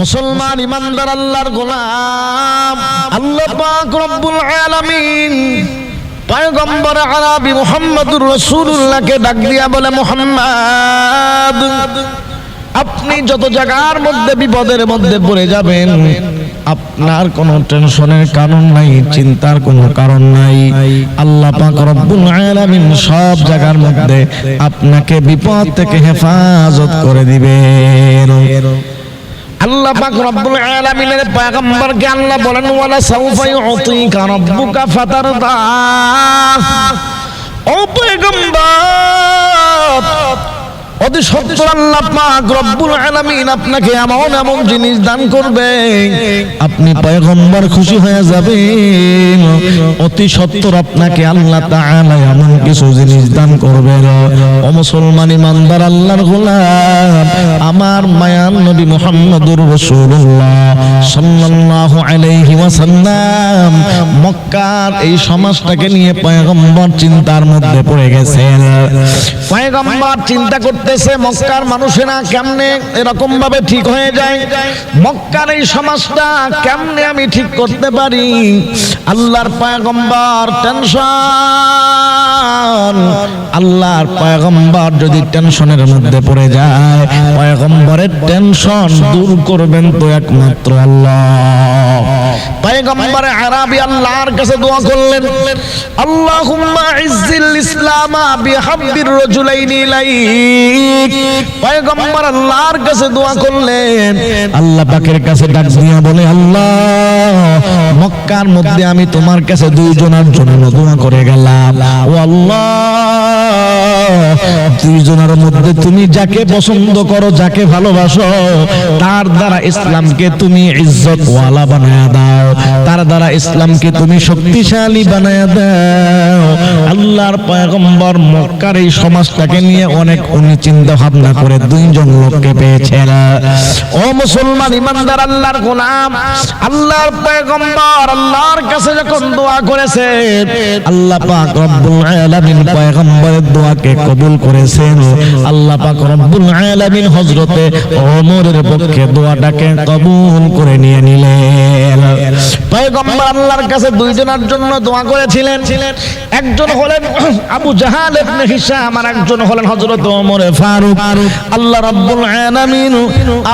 মুসলমান ইমানদার আল্লাহর গোলাম। আল্লাহ পাক রব্বুল আলামিন পয়গম্বর আরবি মুহাম্মদুর রাসূলুল্লাহকে ডাক দিয়া বলে, মুহাম্মদ, আপনি যত জায়গার মধ্যে বিপদের মধ্যে পড়ে যাবেন, আপনার কোনো টেনশনের কারণ নাই, চিন্তার কোনো কারণ নাই। আল্লাহ পাক রব্বুল আলামিন সব জায়গার মধ্যে আপনাকে বিপদ থেকে হেফাজত করে দিবেন। আল্লাহ পাক রব্বুল আলামিনের পয়গম্বরকে আল্লাহ বলেন ওয়ালা সাউফা ইউতিকা রাব্বুকা ফাতারদা। ও পয়গম্বর অতি সত্তর আল্লাহ পাক রব্বুল আলামিন আপনাকে এমন এমন জিনিস দান করবে। আপনি পয়গম্বর খুশি হয়ে যাবেন। অতি সত্তর আপনাকে আল্লাহ তাআলা এমন কিছু জিনিস দান করবে। ও মুসলমান ইমানদার আল্লাহর গোলাম, আমার মায়ান নবী মুহাম্মদুর রাসূলুল্লাহ সাল্লাল্লাহু আলাইহি ওয়াসাল্লাম মক্কার এই সমাজটাকে নিয়ে পয়গম্বর চিন্তার মধ্যে পড়ে গেছেন। পয়গম্বর চিন্তা করতেছে মক্কার মানুষেরা কেমনে এরকম ভাবে ঠিক হয়ে যায়? মক্কার এই সমাজটা কেমনে আমি ঠিক করতে পারি? আল্লাহর পয়গম্বর টেনশন আল্লাহর পয়গম্বর যদি টেনশনের মধ্যে পড়ে যায়, পয়গম্বরের টেনশন দূর করবেন তো একমাত্র আল্লাহ। পয়গম্বরে আরবি আল্লাহর কাছে দোয়া করলেন, আল্লাহুম্মা ইজ্জিল ইসলামা বিহাব্বির রাজুলাইনি ইলাইক পয়গম্বর আল্লাহর কাছে দোয়া করলেন। আল্লাহ পাকের কাছে ডাক দিয়া বলে আল্লাহ মক্কার মধ্যে আমি তোমার কাছে দুইজনের জন্য দোয়া করে গেলাম। ও দুইজনের মধ্যে তুমি যাকে পছন্দ করো, যাকে ভালোবাসো, তার দ্বারা ইসলামকে তুমি ইজ্জত ওয়ালা বানায় দাও। তার দ্বারা ইসলামকে তুমি শক্তিশালী বানায় দাও। আল্লাহর পয়গম্বর মক্কার এই সমাজটাকে নিয়ে অনেক উনি চিন্তা ভাবনা করে দুইজন লোককে পেয়েছেন ও মুসলমান ইমানদার, আল্লাহর গোলাম, আল্লাহর পয়গম্বর আল্লাহর কাছে যখন দোয়া করেছে আল্লাহ পাক রব্বুল আলামিন পয়গম্বরের দোয়াকে কবুল করেছেন। আল্লাহ পাক রব্বুল আলামিন হযরতে ওমরের পক্ষে দোয়াটাকে কবুল করে নিয়ে নিলেন। পয়গম্বর আল্লাহর কাছে দুইজনের জন্য দোয়া করেছিলেন। একজন হলেন আবু জাহাল ইবনে হিশাম আর একজন হলেন হযরত ওমর ফারুক। আল্লাহ রাব্বুল আলামিন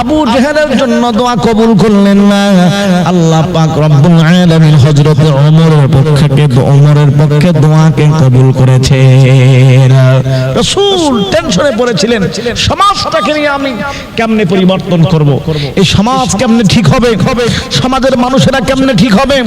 আবু জাহালের জন্য দোয়া কবুল করলেন না। আল্লাহ পাক রব্বুল আলামিন হযরত ওমরের পক্ষে ওমরের পক্ষে দোয়াকে কবুল করেছেন? রাসূল টেনশনে পড়েছিলেন, সমাজটাকে নিয়ে আমি কেমনে পরিবর্তন করব? এই সমাজ কেমনে ঠিক হবে? সমাজের মানুষেরা কেমনে ঠিক হবে?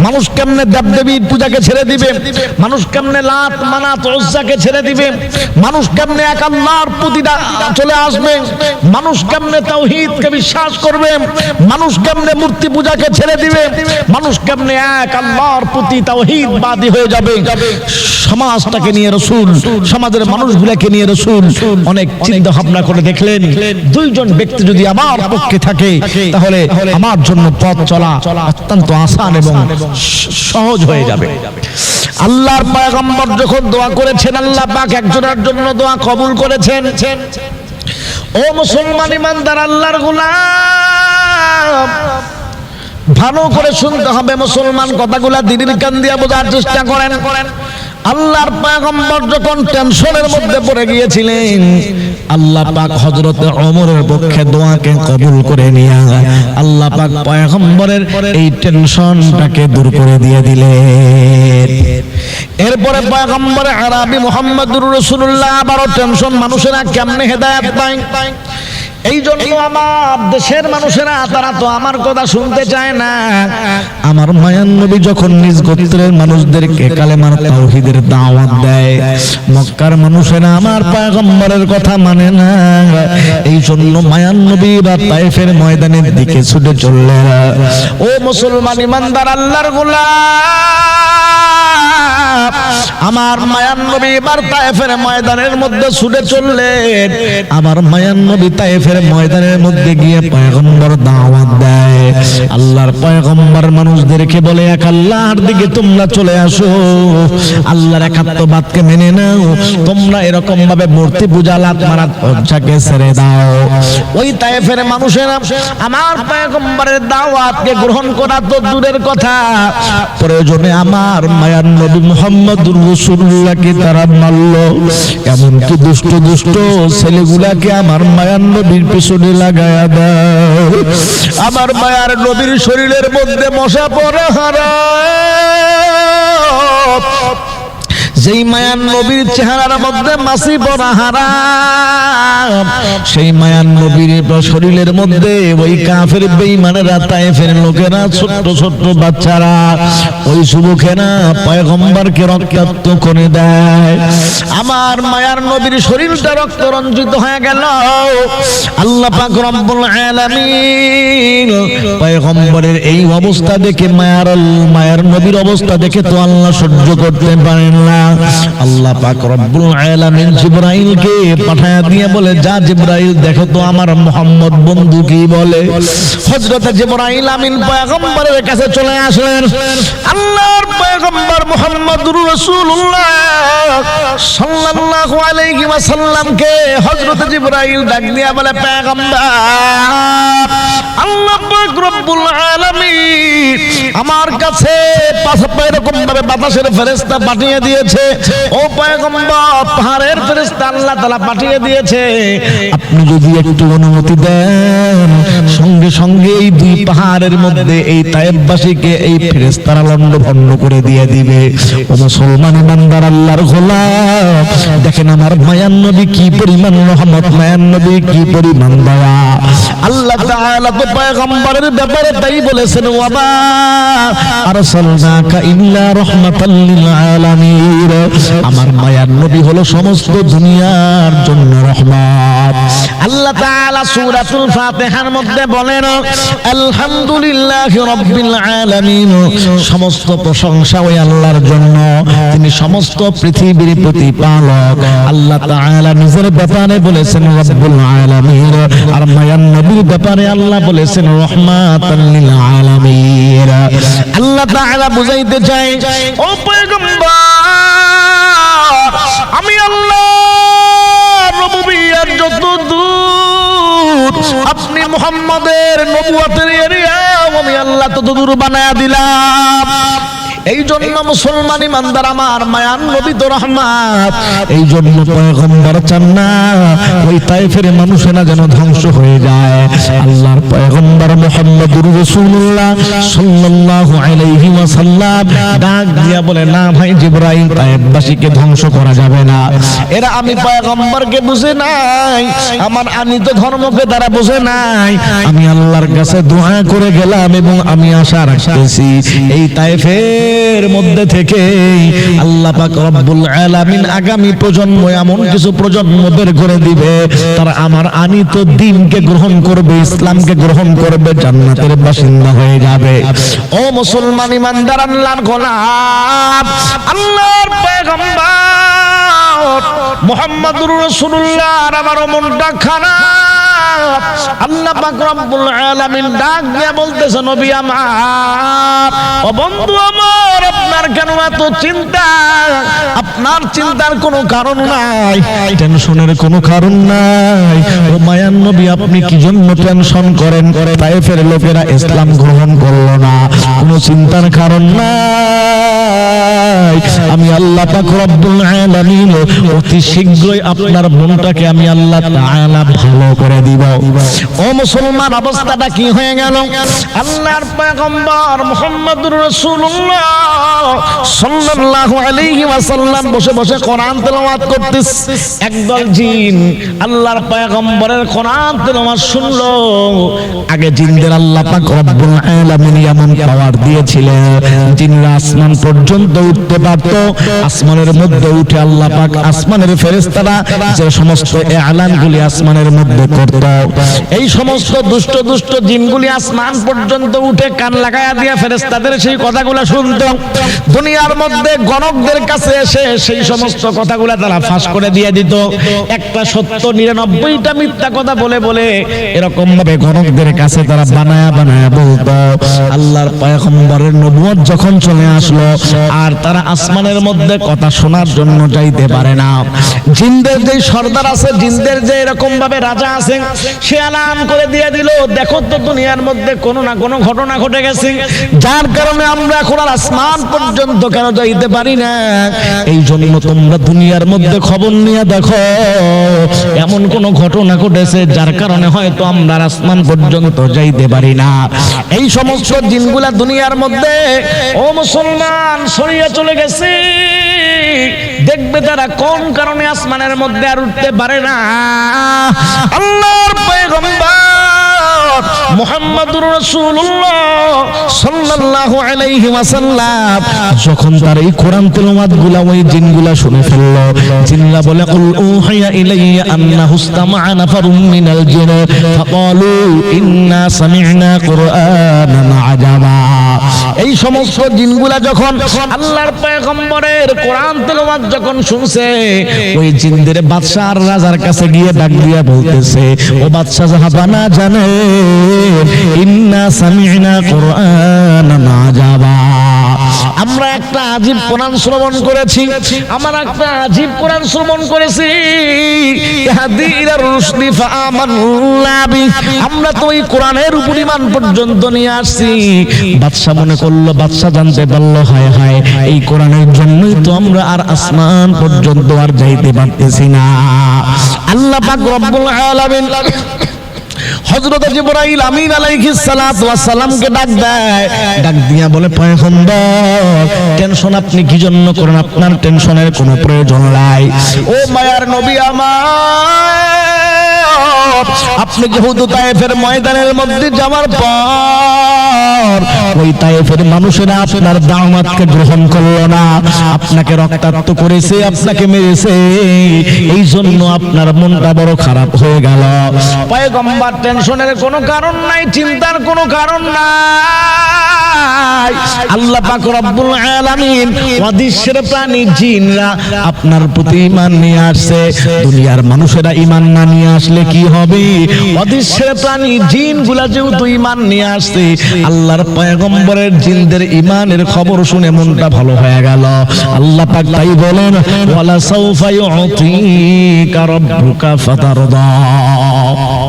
মানুষ কেমনে দেবদেবীর পূজাকে ছেড়ে দিবে? মানুষ কেমনে লাত, মানাত, ওজ্জাকে ছেড়ে দিবে? মানুষ কেমনে এক আল্লাহর প্রতি দা- চলে আসবে? মানুষ কেমনে তাওহীদকে বিশ্বাস করবে? মানুষ কেমনে মূর্তি পূজাকে ছেড়ে দিবে? মানুষ কেমনে এক আল্লাহর প্রতি তাওহীদ বাদী হয়ে যাবে। সমাজটাকে নিয়ে রসুল, সমাজের মানুষগুলোকে নিয়ে রসুল অনেক চিন্তা ভাবনা করে দেখলেন। দুইজন ব্যক্তি যদি আমার পক্ষে থাকে, তাহলে আমার জন্য পথ চলা অত্যন্ত আসান এবং সহজ হয়ে যাবে। আল্লাহর পয়গম্বর যখন দোয়া করেছেন, আল্লাহ পাক একজনের জন্য দোয়া কবুল করেছেন। ও মুসলমান ইমানদার, আল্লাহর গোলাম। ভালো করে শুনতে হবে মুসলমান কথাগুলা দিদির কান দিয়া বোঝার চেষ্টা করেন। আল্লাহর পয়গম্বর যখন টেনশনের মধ্যে পড়ে গিয়েছিলেন, আল্লাহ পাক হযরত ওমরের পক্ষে দোয়াকে কবুল করে নিয়ে আল্লাহ পাক পয়গম্বরের এই টেনশনটাকে দূর করে দিয়ে দিলেন। এরপরে পয়গম্বর আরবি মুহাম্মদুর রাসূলুল্লাহ আবারও টেনশন মানুষেরা কেমনে হেদায়েত পায়? এই জন্য আমার দেশের মানুষেরা, তারা তো আমার কথা শুনতে চায় না। আমার মায়ান নবী যখন নিজ গোত্রের মানুষদেরকে কালেমার তাওহীদের দাওয়াত দেয়, মক্কার মানুষেরা আমার পয়গম্বরের কথা মানে না। এই জন্য মায়ান নবী বা তাইফের ময়দানের দিকে ছুটে চললেন। ও মুসলমান ইমানদার, আল্লাহর গোলাম আমার মায়ান নবী এবার তায়েফের ময়দানের মধ্যে ছুটে চললেন। আমার মায়ান নবী তায়েফের ময়দানের মধ্যে গিয়ে পয়গম্বর দাওয়াত দেয়। আল্লাহর পয়গম্বর মানুষদেরকে বলে, এক আল্লাহর দিকে তোমরা চলে আসো। আল্লাহর একাত্মবাদকে মেনে নাও। তোমরা এরকম ভাবে মূর্তি পূজা, লাত মারাত হজ্জাকে ছেড়ে দাও। ওই তায়েফের মানুষেরা আমার পয়গম্বরের দাওয়াতকে গ্রহণ করা তো দূরের কথা। প্রয়োজনে আমার মায়ার নবী মুহাম্মদুর রাসূলুল্লাহকে তারা মারল। এমনকি দুষ্ট দুষ্ট ছেলেগুলাকে আমার মায়ার নবীর পিছনে লাগায়া দাও। আমার মায়ার নবীর শরীরের মধ্যে মশা পড়ে হারা যেই মায়ান নবীর চেহারার মধ্যে মাসি পড়া হারাম, সেই মায়ান নবীর শরীরের মধ্যে ওই কাফের বেঈমানেরা, তায়েফের লোকেরা, ছোট্ট ছোট্ট বাচ্চারা ওই যুবকেরা পয়গম্বরকে রক্তাক্ত করে দেয়। আমার মায়ার নবীর শরীরটা রক্ত রঞ্জিত হয়ে গেল। আল্লাহ পাক রব্বুল আলামিন পয়গম্বরের এই অবস্থা দেখে মায়ার মায়ার নবীর অবস্থা দেখে তো আল্লাহ সহ্য করতে পারেন না। আল্লাহ পাক রব্বুল আলামিন জিবরাইলকে পাঠায়া দিয়ে বলে, যা জিবরাইল, দেখো তো আমার মোহাম্মদ বন্ধু কি বলে? হযরত জিবরাইল আমিন পয়গম্বরের কাছে চলে আসলেন। আল্লাহর পয়গম্বর মুহাম্মদুর রাসূলুল্লাহ সাল্লাল্লাহু আলাইহি ওয়াসাল্লামকে হযরত জিবরাইল ডাক দিয়া বলে, পয়গম্বর, আল্লাহ পাক রব্বুল আলামিন আমার কাছে আপনি যদি একটু অনুমতি দেন, সঙ্গে সঙ্গে এই দুই পাহাড়ের মধ্যে এই তায়েববাসীকে এই ফেরেশতারা লন্ড ভন্ড করে দিয়ে দিবে। ও মুসলমান ইমানদার আল্লাহর গোলাম। দেখেন আমার মায়ান নবী কি পরিমাণ রহমত, মায়ান নবী কি পরিমাণ দয়া। আল্লাহ তাআলা তো পয়গম্বরের ব্যাপারে তাই বলেছেন ওয়াবা আমার মায়ার নবী হলো সমস্ত দুনিয়ার জন্য রহমত। আল্লাহ তাআলা সূরাতুল ফাতিহার মধ্যে বলেন, আলহামদুলিল্লাহি রাব্বিল আলামিন। সমস্ত প্রশংসা ওই আল্লাহর জন্য। তিনি সমস্ত পৃথিবীর প্রতিপালক। আল্লাহ তাআলা নিজের ব্যাপারে বলেছেন, রব্বুল আলামিন। আর মায়ার নবীর ব্যাপারে আল্লাহ বলেছেন, রহমাতাল লিল আলামিন আল্লাহ তাআলা বুঝাইতে চাই। ও আমি আল্লাহ যত দূর আপনি মুহাম্মাদের নবুয়াতের এরিয়া, আমি আল্লাহ তত দূর বানায়া দিলাম। এই জন্য মুসলমান ইমানদার আমার মায়ান নবী তো রহমাত। এই জন্য পয়গম্বর চান না ওই তাইফের মানুষেরা যেন ধ্বংস হয়ে যায়। আল্লাহর পয়গম্বর মুহাম্মদুর রাসূলুল্লাহ সাল্লাল্লাহু আলাইহি ওয়াসাল্লাম ডাক দিয়া বলে না ভাই জিবরাইল তাইফবাসীকে ধ্বংস করা যাবে না। এরা আমি পয়গম্বরকে বুঝে নাই আমার আমি তো ধর্মকে তারা বুঝে নাই। আমি আল্লাহর কাছে দোয়া করে গেলাম এবং আমি আশা রাখতেছি এই তাইফের মধ্যে থেকে আল্লাহ পাক রব্বুল আলামিন আগামী প্রজন্ম এমন কিছু প্রজন্ম বের করে দিবে, তারা আমার আনিত দিনকে গ্রহণ করবে, ইসলামকে গ্রহণ করবে, জান্নাতের বাসিন্দা হয়ে যাবে। ও মুসলমান ইমানদার, আল্লাহর গোলাম, আল্লাহর পয়গম্বর। মুহাম্মাদুর রাসূলুল্লাহ আর আমার মনটা খারাপ। আল্লাহ ডাক দিয়ে বলতেছে, নবী আমার, ও বন্ধু আমার, আপনার কেন এত চিন্তা? আপনার চিন্তার কোনো কারণ নাই। টেনশনের কোনো কারণ নাই। ও মায়ান নবী, আপনি কি জন্য টেনশন করেন? তাইফের লোকেরা ইসলাম গ্রহণ করল না। কোনো চিন্তার কারণ নাই। আমি আল্লাহ পাক রব্বুল অতি শীঘ্রই আপনার মনটাকে আমি আল্লাহ তাআলা ভালো করে দিব। ও মুসলমান অবস্থাটা কি হয়ে গেল? আল্লাহর পয়গম্বর মুহাম্মদুর রাসূলুল্লাহ সাল্লাল্লাহু আলাইহি ওয়াসাল্লাম বসে বসে কোরআন তেলাওয়াত করতেছে একদল জিন আল্লাহর পয়গম্বরের কোরআন তেলাওয়াত শুনলো। আগে জিনদের আল্লাহ পাক রব্বুল আলামিন এমন পাওয়ার দিয়েছিলেন জিনরা আসমান পর্যন্ত উঠতে পারত আসমানের মধ্যে উঠে আল্লাহ পাক আসমানের ফেরেশতারা যে সমস্ত এলানগুলি আসমানের মধ্যে করত। এই সমস্ত দুষ্ট দুষ্ট জিনগুলি আসমান পর্যন্ত উঠে কান লাগায়া দিয়া ফেরেশতাদের সেই কথাগুলো শুনত। দুনিয়ার মধ্যে গণকদের কাছে এসে সেই সমস্ত কথাগুলো তারা ফাঁস করে দিয়ে দিত। একটা সত্য নিরানব্বইটা মিথ্যা কথা বলে বলে এরকম ভাবে গণকদের কাছে তারা বানায়া বানায়া বলতো। আল্লাহর পয়গম্বরের নবুয়ত যখন চলে আসলো আর তারা আসমানের মধ্যে কথা শোনার জন্য যাইতে। পারে না। জিনদের যে সর্দার আছে জিনদের যে এরকম ভাবে রাজা আছে সে আলান করে দিয়ে দিল দেখো তো দুনিয়ার মধ্যে কোনো না কোনো ঘটনা ঘটে গেছে। যার কারণে আমরা এখন আর আসমান পর্যন্ত কেন যাইতে পারি না? এই জন্য তোমরা দুনিয়ার মধ্যে খবর নিয়ে দেখো এমন কোন ঘটনা ঘটেছে যার কারণে হয়তো আমরা আসমান পর্যন্ত যাইতে পারি না। এই সমস্ত দিনগুলা দুনিয়ার মধ্যে ও মুসলমান সরিয়ে চলে গেছে। দেখবে তারা কোন কারণে আসমানের মধ্যে আর উঠতে পারে না। আল্লাহর যখন কোরআন ইন্না এই সমস্ত জিনগুলা যখন আল্লাহর পয়গম্বরের কোরআন তেলাওয়াত যখন শুনছে, ওই জিনদের বাদশা আর রাজার কাছে গিয়ে ডাক দিয়া বলতেছে, ও বাদশা জাহাবানা জানে ইন্না সামি'না কুরআনান আজাবা আমরা একটা আজীব কোরআন শ্রবণ করেছি। আমার একটা আজীব কোরআন শ্রবণ করেছি। আমরা তো ওই কোরআনের উপর ইমান পর্যন্ত নিয়ে আসছি। বাদশা মনে করল, বাদশা জানতে পারল, হায় হায়, এই কোরআনের জন্যই তো আমরা আর আসমান পর্যন্ত আর যাইতে পারতেছি না। আল্লাহ পাক রব্বুল আলামিন হযরত জিবরাইল আমিন আলাইহিস সালাতু ওয়াস সালামকে ডাক দেয়। ডাক দিয়া বলে, পয়গম্বর, টেনশন আপনি কি জন্য করেন? আপনার টেনশনের কোনো প্রয়োজন নাই। ও মায়ার নবী আমার আপনি যেহেতু তায়েফের ময়দানের মধ্যে যাওয়ার পর ওই তায়েফের মানুষেরা আপনার দাওয়াতকে গ্রহণ করল না? আপনাকে রক্তাক্ত করেছে, আপনাকে মেরেছে। এই জন্য আপনার মনটা বড় খারাপ হয়ে গেল। পয়গম্বর, টেনশনের কোনো কারণ নাই, চিন্তার কোনো কারণ নাই। আল্লাহ পাক রব্বুল আলামিন অদৃশ্যের প্রাণী, জিনরা আপনার প্রতি ঈমান নিয়ে আসছে। দুনিয়ার মানুষেরা ঈমান না নিয়ে আসলে কি হবে? অদৃশ্যের প্রাণী জিনগুলা যেহেতু ঈমান নিয়ে আসছে, আল্লাহর পয়গম্বরের জিনদের ঈমানের খবর শুনে মনটা ভালো হয়ে গেল। আল্লাহ পাক তাই বলেন, ওয়ালা ফাতারদা।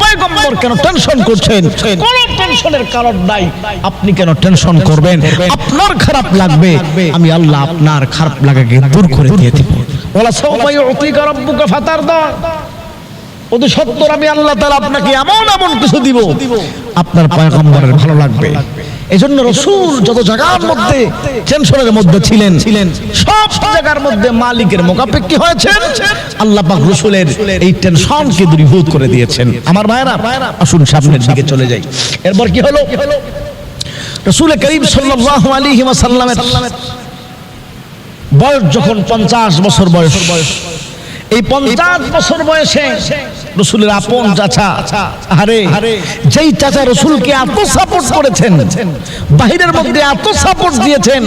পয়গম্বর কেন টেনশন করছেন? কোন টেনশনের কারণ নাই। আপনি কেন টেনশন করবেন? আপনার খারাপ লাগবে। আমি আল্লাহ আপনার খারাপ লাগাকে দূর করে দিয়ে দিব। রাব্বুকা ফাতারদা। অতি সত্তর, আমি আল্লাহ তাআলা আপনাকে এমন এমন কিছু দিব। আপনার পয়গম্বরের ভালো লাগবে। এই জন্য রসুল যত জায়গার মধ্যে টেনশনের মধ্যে ছিলেন ছিলেন সব জায়গার মধ্যে মালিকের মোকাপেক্ষি হয়েছেন। আল্লাহ পাক রসুলের এই টেনশনকে দূরীভূত করে দিয়েছেন। আমার ভাইরা আসুন সামনের দিকে চলে যাই। এরপর কি হলো? রসুল করিম সাল্লাল্লাহু আলাইহি ওয়াসাল্লামের বয়স যখন পঞ্চাশ বছর বয়স এই পঞ্চাশ বছর বয়সে রসুলের আপন চাচা আরে যেই চাচা রসুলকে এত সাপোর্ট করেছেন বাহিরের মধ্যে এত সাপোর্ট দিয়েছেন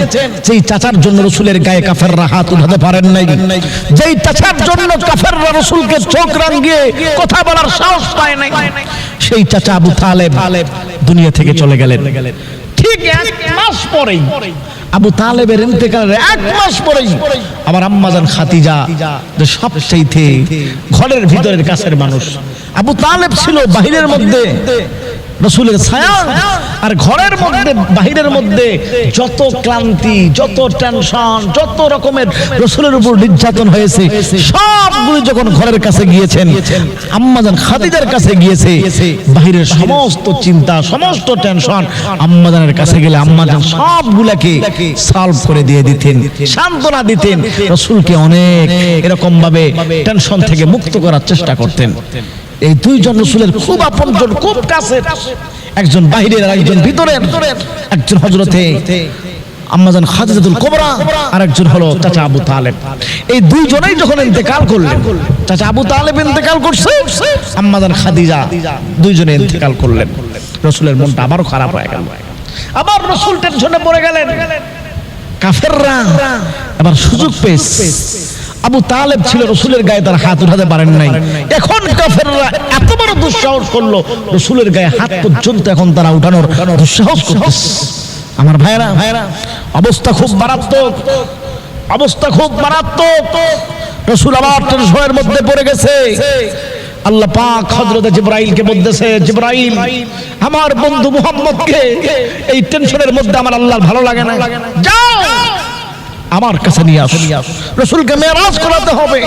যেই চাচার জন্য রসুলের গায়ে কাফেররা হাত উঠাতে পারেন নাই যেই চাচার জন্য কাফেররা রসুলকে চোখ রাঙ্গিয়ে কথা বলার সাহস পায় নাই সেই চাচা আবু তালেব দুনিয়া থেকে চলে গেলেন। ঠিক এক মাস পরেই, আবু তালেবের ইন্তেকালের এক মাস পরেই আমার আম্মাজান খাতিজা যে সবচাইতে ঘরের ভিতরের কাছের মানুষ। আবু তালেব ছিল বাহিরের মধ্যে রসুলের ছায়া আর ঘরের মধ্যে, বাহিরের মধ্যে যত ক্লান্তি, যত টেনশন যত রকমের রসুলের উপর নির্যাতন হয়েছে, সবগুলো যখন ঘরের কাছে গিয়েছেন, আম্মাজান খাদিজার কাছে গিয়েছে, বাহিরের সমস্ত চিন্তা, সমস্ত টেনশন আম্মাজানের কাছে গেলে আম্মাজান সবগুলাকে সলভ করে দিয়ে দিতেন, সান্ত্বনা দিতেন, রসুলকে অনেক এরকম ভাবে টেনশন থেকে মুক্ত করার চেষ্টা করতেন। এই দুইজন রসুলের খুব আপনজন, খুব কাছের। একজন বাহিরের আর একজন ভিতরের। একজন হজরতে আম্মাজান খাদিজাতুল কোবরা আরেকজন হলো চাচা আবু তালেব। এই দুইজনেই যখন ইন্তেকাল করলেন, চাচা আবু তালেব ইন্তেকাল করছে, আম্মাজান খাদিজা দুইজনে ইন্তেকাল করলেন। রসুলের মনটা আবারও খারাপ হয়ে গেল। আবার রসুল টেনশনে পড়ে গেলেন। কাফেররা আবার সুযোগ পেয়েছে। আবু তালেব ছিল রসুলের গায়ে, তার হাত উঠাতে পারেন নাই। এখন কাফেররা এত বড় দুঃসাহস করল, রসুলের গায়ে হাত পর্যন্ত এখন তারা উঠানোর দুঃসাহস করতেছে। আমার ভাইরা ভাইরা অবস্থা খুব মারাত্মক, অবস্থা খুব মারাত্মক। রসুল আবার টেনশনের মধ্যে পড়ে গেছে। আল্লাহ পাক হযরত জিবরাইলকে বলতেছে, জিবরাইল, আমার বন্ধু মুহাম্মদকে এই টেনশনের মধ্যে আমার আল্লাহর ভালো লাগে না। যাও! আমার কাছে নিয়ে আসো। রসুলকে মেরাজ করাতে হবে।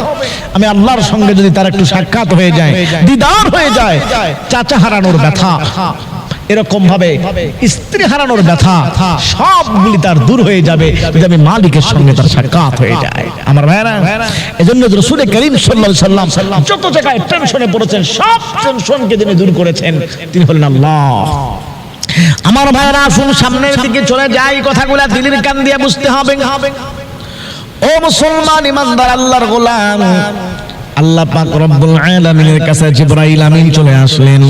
আমি আল্লাহর সঙ্গে যদি তার একটু সাক্ষাৎ হয়ে যায়, দিদার হয়ে যায়, চাচা হারানোর ব্যথা এরকম ভাবে স্ত্রী হারানোর ব্যথা, সবগুলি তার দূর হয়ে যাবে যদি আমি মালিকের সঙ্গে তার সাক্ষাৎ হয়ে যায়। আমার ভাইরা এজন্য রসুল করিম সাল্লাল্লাহু আলাইহি সাল্লাম যত জায়গায় টেনশনে পড়েছেন, সব টেনশনকে তিনি দূর করেছেন, তিনি হলেন আল্লাহ। আমার ভাইরা আসুন সামনের দিকে চলে যাই। কথাগুলা দিলির কান দিয়ে বুঝতে হবে। ও মুসলমান ইমানদার, আল্লাহর গোলাম। আল্লাহ পাক রব্বুল আলামিনের কাছে জিবরাইল আমিন চলে আসলেন।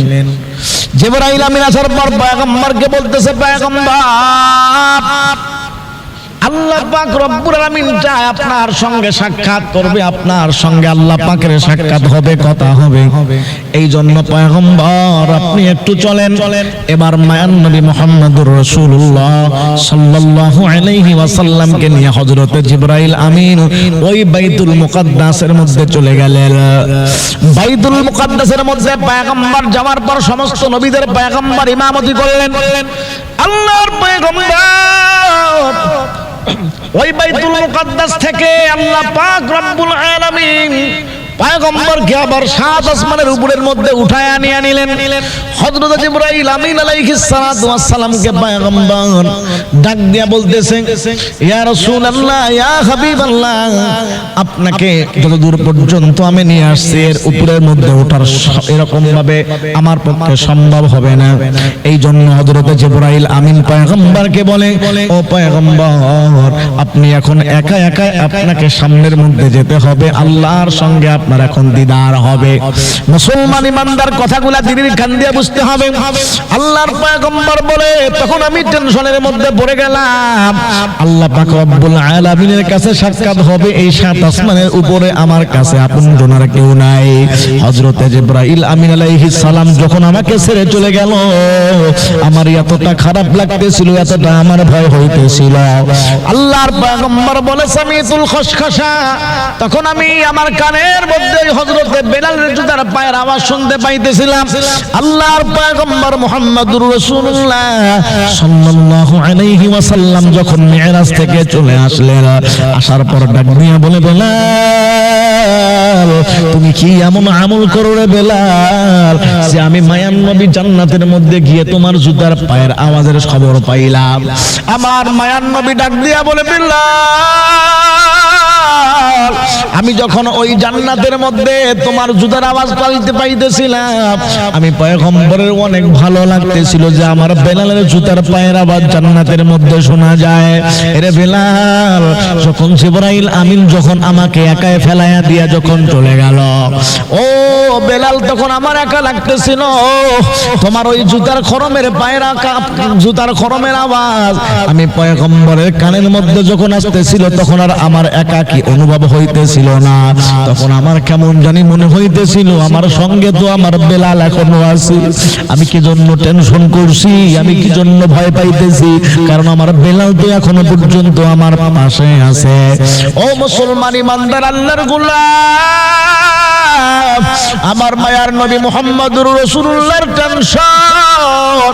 জিবরাইল আমিন আসার পর পয়গম্বরকে বলতেছে, পয়গম্বর আল্লাহ পাক রব্বুল আলামিন চায় আপনার সঙ্গে সাক্ষাৎ করবে, আপনার সঙ্গে আল্লাহ পাকের সাক্ষাৎ হবে, কথা হবে। এই জন্য পয়গম্বর, আপনি একটু চলেন। এবার মায়ান নবী মুহাম্মদুর রাসূলুল্লাহ সাল্লাল্লাহু আলাইহি ওয়াসাল্লামকে নিয়ে হযরতে জিবরাইল আমিন ওই বাইতুল মুকাদ্দাসের মধ্যে চলে গেলেন। বাইতুল মুকাদ্দাসের মধ্যে পয়গম্বর যাওয়ার পর সমস্ত নবীদের পয়গম্বর ইমামতি করলেন। আল্লাহর পয়গম্বর ওই বাইতুল মুকাদ্দাস থেকে আল্লাহ পাক রব্বুল আলামিন পয়গম্বরকে আবার সাত আসমানের উপরের মধ্যে উঠায় আনিয়ে নিলেন। হযরত জিবরাইল আমিন আলাইহিস সালাতু ওয়াস সালামকে পয়গম্বর ডাক দিয়া বলতেছে ইয়া রাসূলুল্লাহ ইয়া হাবিবাল্লাহ আপনাকে যতদূর পর্যন্ত আমি নিয়ে আসছি এর উপরের মধ্যে ওঠার স- এরকম ভাবে আমার পক্ষে সম্ভব হবে না। এই জন্য হযরত জিবরাইল আমিন পয়গম্বরকে বলে ও পয়গম্বর আপনি এখন একা একা আপনাকে সামনের মধ্যে যেতে হবে আল্লাহর সঙ্গে আপনার এখন দিদার হবে। মুসলমান ইমানদার কথাগুলা দিনের কান দিয়ে বুঝতে হবে। আল্লাহর পয়গম্বর বলে, তখন আমি টেনশনের মধ্যে পড়ে গেলাম। আল্লাহ পাক রব্বুল আলামিনের কাছে সাক্ষাৎ হবে এই সাত আসমানের উপরে আমার কাছে। আপন কেউ নাই। হযরতে আমিন আলাইহিস সালাম যখন আমাকে ছেড়ে চলে গেল, আমার এতটা খারাপ লাগতেছিল, এতটা আমার ভয় হইতেছিল। আল্লাহর পয়গম্বর বলে, সামিতুল খসখসা। তখন আমি আমার কানের হযরতে বেলালের জুতার পায়ের আওয়াজ শুনতে পাইতেছিলাম। আল্লাহর পয়গম্বর মুহাম্মদুর সাল্লাল্লাহু আলাইহি ওয়াসাল্লাম যখন মিরাজ থেকে চলে আসলেন, আসার পর ডাক বলে, বেলাল, তুমি কি এমন আমল করো রে বেলাল, যে আমি মায়ান নবী জান্নাতের মধ্যে গিয়ে তোমার জুতার পায়ের আওয়াজের খবর পাইলাম? আমার মায়ান নবী ডাক দিয়া বলে, বেলাল আমি যখন ওই জান্নাতের মধ্যে তোমার জুতার আওয়াজ পাইতে পাইতেছিলাম, আমি পয়গম্বরের অনেক ভালো লাগতেছিল যে আমার বেলালের জুতার পায়ের আওয়াজ জান্নাতের মধ্যে শোনা যায়। এরে বেলাল, যখন জিবরাইল আমিন যখন আমাকে একাই ফেলাইয়া দিয়া যখন চলে গেল, ও বেলাল, তখন আমার একা লাগতেছিল। তোমার ওই জুতার খরমের পায়ের আকা, জুতার খরমের আওয়াজ, আমি পয়গম্বরের কানের মধ্যে যখন আসতেছিল, তখন আর আমার একাকী অনুভব হইতেছিল না। তখন আমার কেমন জানি মনে হইতেছিল, আমার সঙ্গে তো আমার বেলাল এখনও আছে। আমি কি জন্য টেনশন করছি? আমি কি জন্য ভয় পাইতেছি? কারণ আমার বেলাল তো এখনও পর্যন্ত আমার পাশে আছে। ও মুসলমান ইমানদার, আল্লাহর গোলাম। আমার মায়ার নবী মুহাম্মদুর রাসূলুল্লাহর টেনশন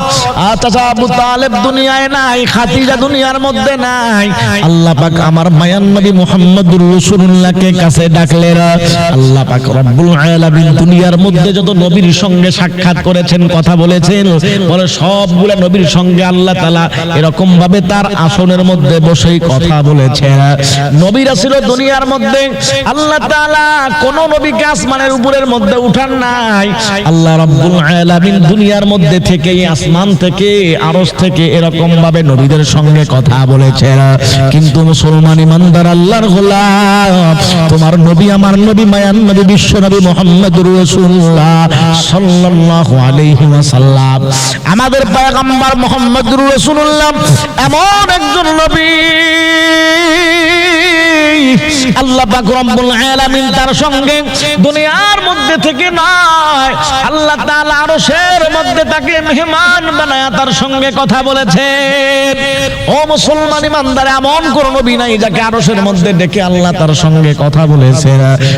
আচ্ছা আবু তালেব দুনিয়ায় নাই, খাদিজা দুনিয়ার মধ্যে নাই। আল্লাহ পাক আমার মায়ার নবী মুহাম্মাদুর রাসূলুল্লাহকে কাছে ডাকলেন আল্লাহ পাক রব্বুল আলামিন দুনিয়ার মধ্যে যত নবীর সঙ্গে সাক্ষাৎ করেছেন, কথা বলেছেন বলে সবগুলা নবীর সঙ্গে আল্লাহ তাআলা এরকম ভাবে তার আসনের মধ্যে বসেই কথা বলেছেন। নবীরা ছিল দুনিয়ার মধ্যে, আল্লাহ তাআলা কোন নবীকে আসমানের উপরের মধ্যে উঠান নাই। আল্লাহ রাব্বুল আলামিন দুনিয়ার মধ্যে থেকেই, আসমান থেকে, আরশ থেকে এরকম ভাবে নবীদের সঙ্গে কথা বলেছেন। কিন্তু মুসলমান ইমানদার আল্লাহর গোলাম। তোমার নবী, আমার নবী মায়ান নবী, বিশ্ব নবী মোহাম্মদ রসুল্লাহ সাল্লাল্লাহু আলাইহি ওয়াসাল্লাম। আমাদের পয়গম্বর মোহাম্মদ রসুল্লাহ এমন একজন নবী আল্লাহ পাক আলামিন তার সঙ্গে দুনিয়ার মধ্যে থেকে নয়, আল্লাহ তাআলা আরশের মধ্যে তাকে মেহমান বানায়া তার সঙ্গে কথা বলেছেন ও মুসলমান ইমানদার, এমন কোন নবী নাই যাকে আরশের মধ্যে ডেকে আল্লাহ তার সঙ্গে কথা বলেছে।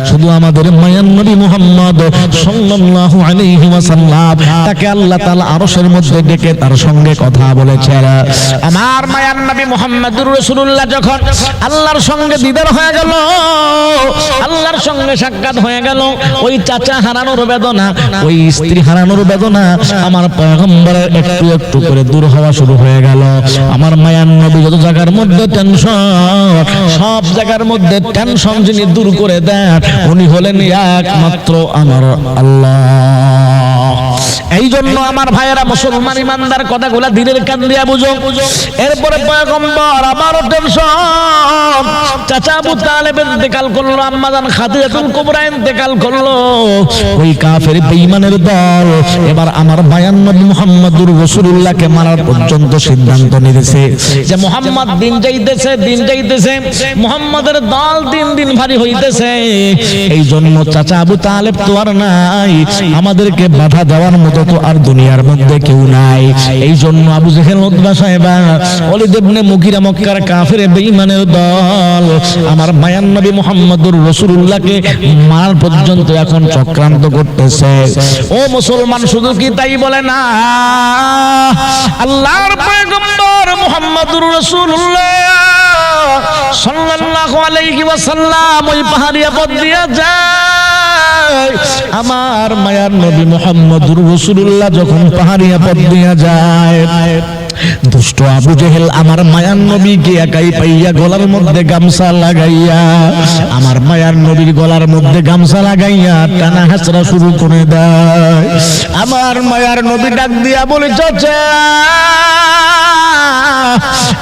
শুধু আমাদের মায়ান নবী মুহাম্মদ সাল্লাল্লাহু আলাইহি ওয়াসাল্লাম, তাকে আল্লাহ তাআলা আরশের মধ্যে ডেকে তার সঙ্গে কথা বলেছে। আমার মায়ান নবী মুহাম্মদুর রাসূলুল্লাহ যখন আল্লাহর সঙ্গে দিদার হয়ে গেল। আল্লাহর সঙ্গে সাক্ষাৎ হয়ে গেল। ওই চাচা হারানোর বেদনা, ওই স্ত্রী হারানোর বেদনা আমার পয়গম্বরের একটু একটু করে দূর হওয়া শুরু হয়ে গেল। আমার মায়ান নবী যত জায়গার মধ্যে টেনশন সব জায়গার মধ্যে টেনশন যিনি দূর করে দেন, উনি হলেন একমাত্র আমার আল্লাহ। এই জন্য আমার ভাইয়েরা মুসলমান ইমানদার কথাগুলা দিনের কান দিয়া বুঝো। এরপরে পয়গম্বর, আমারও টেনশন চাচা আবু তালেব ইন্তেকাল করল আম্মাজান খাদিজাতুল কুবরা ইন্তেকাল করল। ওই কাফের বেঈমানের দল এবার আমার বায়ান নবী মুহাম্মদুর রাসূলুল্লাহকে মারার পর্যন্ত সিদ্ধান্ত নিয়েছে। যে মুহাম্মদ দিন যাইতেছে দিন যাইতেছে, মুহাম্মাদের দল দিন দিন ভারী হইতেছে। এই জন্য চাচা আবু তালেব তো আর নাই, আমাদেরকে বাধা দেওয়ার মতো তো আর দুনিয়ার মধ্যে কেউ নাই। এই জন্য আবু জেহেল উতবা সাহেবা, ওলিদ ইবনে মক্কার কাফের বেঈমানের দল, আমার মায়ান নবী মুহাম্মদুর রাসূলুল্লাহকে মারার পর্যন্ত এখন চক্রান্ত করতেছে। ও মুসলমান, শুধু কি তাই বলে না? আল্লাহর পয়গম্বর মুহাম্মদুর রাসূলুল্লাহ। সাল্লাল্লাহু আলাইহি ওয়াসাল্লাম ওই পাহাড়িয়া পথ দিয়া যায়। আমার মায়ার নবী মুহাম্মদুর রাসূলুল্লাহ যখন পাহাড়িয়া পথ দিয়া যায়, দুষ্ট আবু জেহেল আমার মায়ার নবীকে একাই পাইয়া গলার মধ্যে গামছা লাগাইয়া, আমার মায়ার নবীর গলার মধ্যে গামছা লাগাইয়া টানা হাসরা শুরু করে দেয়। আমার মায়ার নবী ডাক দিয়া বলে, চাচা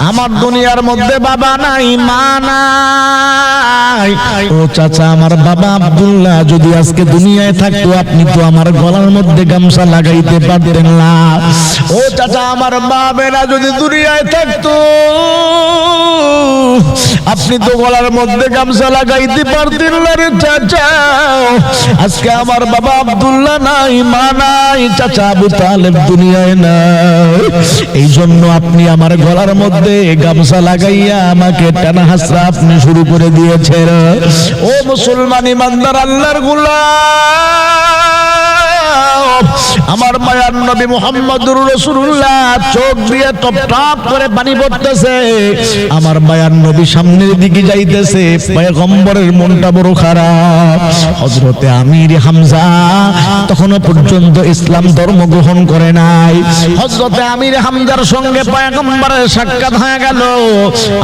আমার দুনিয়ার মধ্যে বাবা নাই, মা নাই। ও চাচা, আমার বাবা আব্দুল্লাহ, যদি আজকে দুনিয়ায় থাকতো, আপনি তো আমার গলার মধ্যে গামছা লাগাইতে পারতেন না। ও চাচা, আমার বাবেরা যদি দুনিয়ায় থাকতো, আপনি তো গলার মধ্যে গামছা লাগাইতে পারতেন না রে চাচা। আজকে আমার বাবা আব্দুল্লাহ নাই, মা নাই, চাচা আবু তালেব দুনিয়ায় নাই। এই জন্য আপনি আমার গলার মধ্যে গামছা লাগাইয়া আমাকে টানা হাসরা আপনি শুরু করে দিয়েছেন ও মুসলমান ইমানদার, আল্লাহর গুলাম। আমার মায়ার নবী মুহাম্মদুর রাসূলুল্লাহ চোখ দিয়ে টপ টপ করে পানি পড়তেছে। আমার মায়ার নবী সামনের দিকে যাইতেছে, পয়গম্বরের মনটা বড় খারাপ। হযরতে আমির হামজা তখনও পর্যন্ত ইসলাম ধর্ম গ্রহণ করে নাই। হযরতে আমির হামজার সঙ্গে পয়গম্বরের সাক্ষাৎ হয়ে গেল।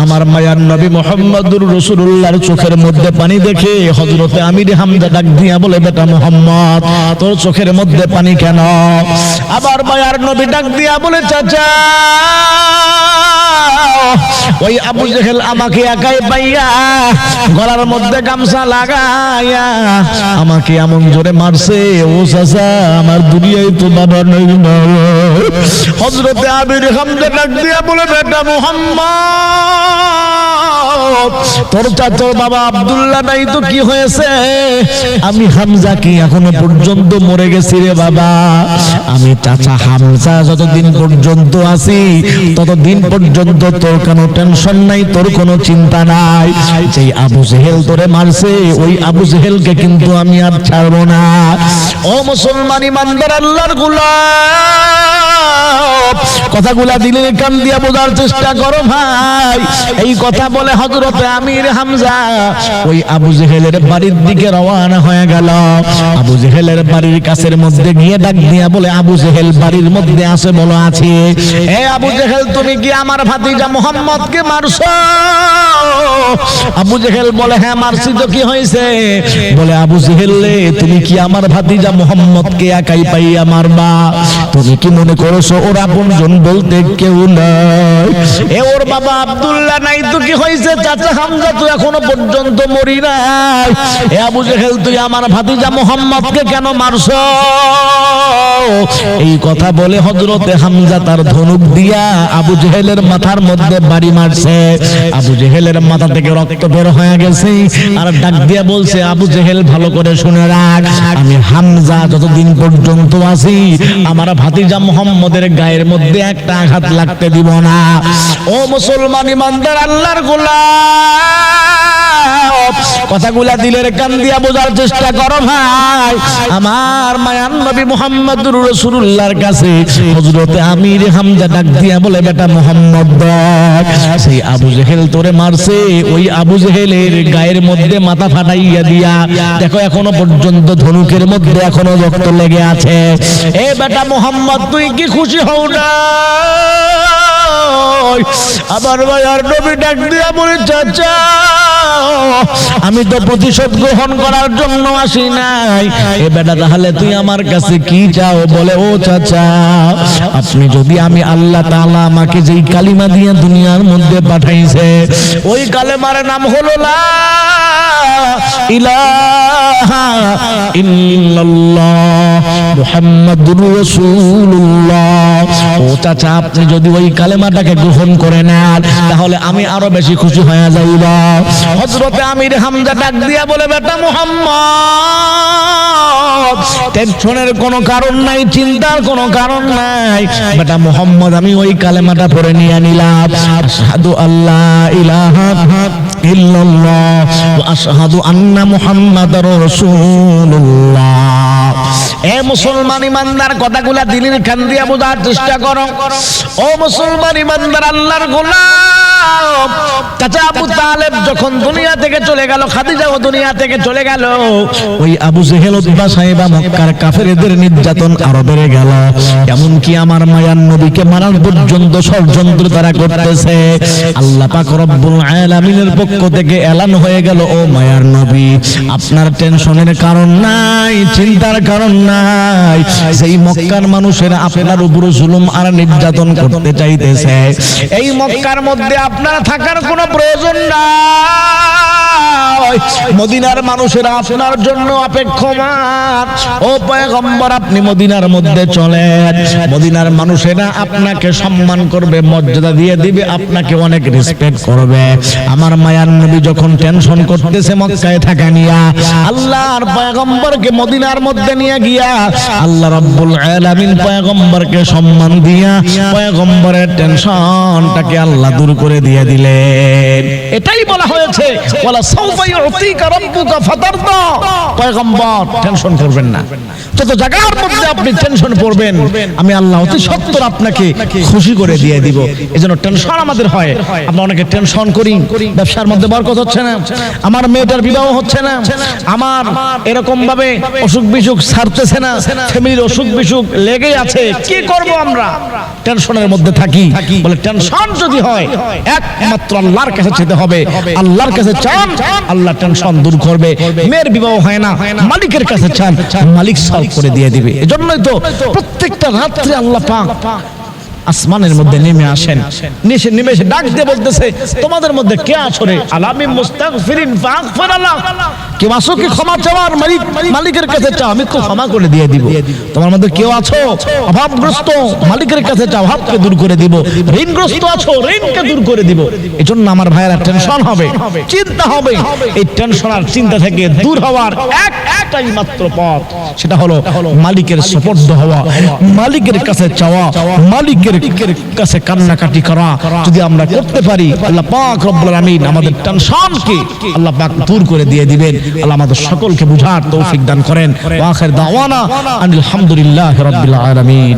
আমার মায়ার নবী মুহাম্মদুর রাসূলুল্লাহর চোখের মধ্যে পানি দেখে হযরতে আমির হামজা ডাক দিয়া বলে, বেটা মুহাম্মদ, তোর চোখের মধ্যে পানি কেন আবার মায়ার নবী ডাক দিয়া বলে, চাচা, ওই আবু জেহেল আমাকে একাই পাইয়া গলার মধ্যে গামছা লাগাইয়া আমাকে এমন জোরে মারছে, ও চাচা, আমার দুনিয়ায় তো বাবা নেই। হজরতে আবির হামজা ডাক দিয়া বলে, বেটা মোহাম্মদ তোর চাচর বাবা আব্দুল্লাহ নাই তো কি হয়েছে? আমি হামজা কি এখনও পর্যন্ত মরে গেছি রে বাবা? আমি চাচা হামজা যতদিন পর্যন্ত আছি, ততদিন পর্যন্ত তোর কোনো টেনশন নাই, তোর কোনো চিন্তা নাই। আবু জেহেল তোরে মারছে, ওই আবু জেহেলকে কিন্তু আমি আর ছাড়বো না। ও মুসলমান ইমানদার আল্লাহর কথাগুলা কান বোঝার চেষ্টা করো ভাই। এই কথা বলে আমির হামজা। ওই আবু জেহেলের বাড়ির দিকে হয়ে গেল। আবু জেহেলের বাড়ির কাছের মধ্যে গিয়ে ডাক দিয়া বলে, আবু জেহেল বাড়ির মধ্যে আছে বলো এ আবু জেহেল, তুমি কি আমার ভাতিজা মোহাম্মদকে মারছো? আবু জেহেল বলে হ্যাঁ মারছি তো, কি হয়েছে? বলে, আবু জেহেল তুমি কি আমার ভাতিজা মোহাম্মদকে একাই পাইয়া মারবা? তুমি কি মনে করছ, ওর আপনজন বলতে কেউ নাই? এ ওর বাবা আব্দুল্লাহ নাই তো, কি হয়েছে? চাচা হামজা, তুই এখনও পর্যন্ত মরি নাই। এ আবু জেহেল, তুই আমার ভাতিজা কেন মারছো? এই কথা বলে হামজা তার ধনুক দিয়া আবু জেহেলের মাথার মধ্যে বাড়ি মারছে। আবু জেহেলের মাথা থেকে রক্ত বের হয়ে গেছে। আর ডাক দিয়া বলছে, আবু জেহেল, ভালো করে শুনে রাখ। আমি হামজা যতদিন পর্যন্ত আছি, আমার ভাতিজা মোহাম্মদের গায়ের মধ্যে একটা আঘাত লাগতে দিব না। ও মুসলমান ইমানদার, আল্লাহর গোলাম। কথাগুলা দিলের কান দিয়া বোঝার চেষ্টা করো ভাই। আমার মায়ান নবী মুহাম্মদুর রাসূলুল্লাহর কাছে হযরতে আমির হামজা ডাক দিয়া বলে, বেটা মুহাম্মদ সেই আবু জেহেল তোরে মারছে। ওই আবু জেহেলের গায়ের মধ্যে মাথা ফাটাইয়া দিয়া, দেখো এখনও পর্যন্ত ধনুকের মধ্যে এখনও রক্ত লেগে আছে। এ বেটা মোহাম্মদ, তুই কি খুশি হও না? আবার ভাইয়ার নবী ডাক দিয়া বলে, চাচা, আমি তো প্রতিশোধ গ্রহণ করার জন্য আসি নাই। এ বেটা, তাহলে তুই আমার কাছে কি চাও? বলে, ও চাচা, আপনি যদি আমি আল্লাহ তাআলা আমাকে যেই কালিমা দিয়ে দুনিয়ার মধ্যে পাঠাইছে, ওই কালেমার নাম হলো, লা ইলাহা ইল্লাল্লাহ মুহাম্মাদুর রাসূলুল্লাহ। ও চাচা, আপনি যদি ওই কালেমাটাকে গ্রহণ করে নেন তাহলে আমি আরও বেশি খুশি হয়ে যাইব। হযরতে আমির হামজা ডাক দিয়া বলে বেটা মুহাম্মদ টেনশনের কোনো কারণ নাই চিন্তার কোনো কারণ নাই। বেটা মুহাম্মদ আমি ওই কালেমাটা পড়ে নিয়ে নিলাম। আশহাদু আল্লাহ ইলাহা ইল্লাল্লাহ ওয়া আশহাদু আন্না মুহাম্মাদার রাসূলুল্লাহ। এ মুসলমান ইমানদার কথাগুলা দিলিন খান দিয়া বোঝার চেষ্টা করো। ও মুসলমান ইমানদার, আল্লাহর গোলাম। পক্ষ থেকে এলান হয়ে গেল, ও মায়ার নবী, আপনার টেনশনের কারণ নাই, চিন্তার কারণ নাই। সেই মক্কার মানুষেরা আপনার উপর জুলুম আর নির্যাতন করতে চাইতেছে, এই মক্কার মধ্যে আপনার থাকার কোনো প্রয়োজন নাই। মদিনার মানুষেরা আপনার জন্য অপেক্ষমান ও পয়গম্বর, আপনি মদিনার মধ্যে চলেন। মদিনার মানুষেরা আপনাকে সম্মান করবে, মর্যাদা দিয়ে দিবে, আপনাকে অনেক রেসপেক্ট করবে। আমার মায়ার নবী যখন টেনশন করতেছে মক্কায় থাকা নিয়া, আল্লাহর পয়গম্বরকে মদিনার মধ্যে নিয়ে গিয়া, আল্লাহ রাব্বুল আলামিন পয়গম্বরকে সম্মান দিয়া, পয়গম্বরের টেনশনটাকে আল্লাহ দূর করে দিয়ে দিলেন। এটাই বলা হয়েছে, ওয়ালা সাউফা ইউতিকা রাব্বুকা ফাতারদা। পয়গম্বর টেনশন করবেন না। যত জায়গার মধ্যে আপনি টেনশন করবেন আমি আল্লাহ অতি সত্তর আপনাকে খুশি করে দিয়ে দিব। এজন্য টেনশন আমাদের হয়। আমরা অনেকে টেনশন করি, ব্যবসার মধ্যে বরকত হচ্ছে না। আমার মেয়েটার বিবাহ হচ্ছে না। আমার এরকম ভাবে অসুখ বিসুখ ছাড়তেছে না। ফ্যামিলির অসুখ বিসুখ লেগে আছে। কি করব আমরা? টেনশনের মধ্যে থাকি। বলে টেনশন যদি হয় একমাত্র আল্লাহর কাছে যেতে হবে। আল্লাহর কাছে চান, আল্লাহ টেনশন দূর করবে। মেয়ের বিবাহ হয় না, মালিকের কাছে চান, মালিক সলভ করে দিয়ে দিবে। এজন্যই তো প্রত্যেকটা রাত্রে আল্লাহ পাক আসমানের মধ্যে নেমে আসেন। নিশে নেমে এসে ডাক দিয়ে বলতেছে তোমাদের মধ্যে কে আছো রে আলামি মুস্তাগফিরিন ফাগফির আল্লাহ। কেউ আছো কি ক্ষমা চাওয়ার? মালিক মালিকের কাছে চাও আমি তো ক্ষমা করে দিয়ে দিব। তোমার মধ্যে কেউ আছো? অভাবগ্রস্ত? মালিকের কাছে চাও অভাবকে দূর করে দিব। ঋণগ্রস্ত আছো ঋণকে দূর করে দিব। এজন্য আমার ভাইয়েরা টেনশন হবে। চিন্তা হবে। এই টেনশন আর চিন্তা থেকে দূর হওয়ার এক একটাই মাত্র পথ। সেটা হলো মালিকের সুপর্দ হওয়া মালিকের কাছে চাওয়া। মালিকের কাছে কান্নাকাটি করা, যদি আমরা করতে পারি, আল্লাহ পাক রব্বুল আলামিন আমাদের টেনশনকে আল্লাহ পাক দূর করে দিয়ে দিবেন। আল্লাহ আমাদের সকলকে বুঝার তৌফিক দান করেন। ওয়া আখির দাওয়ানা আনিল হামদুলিল্লাহি রাব্বিল আলামিন।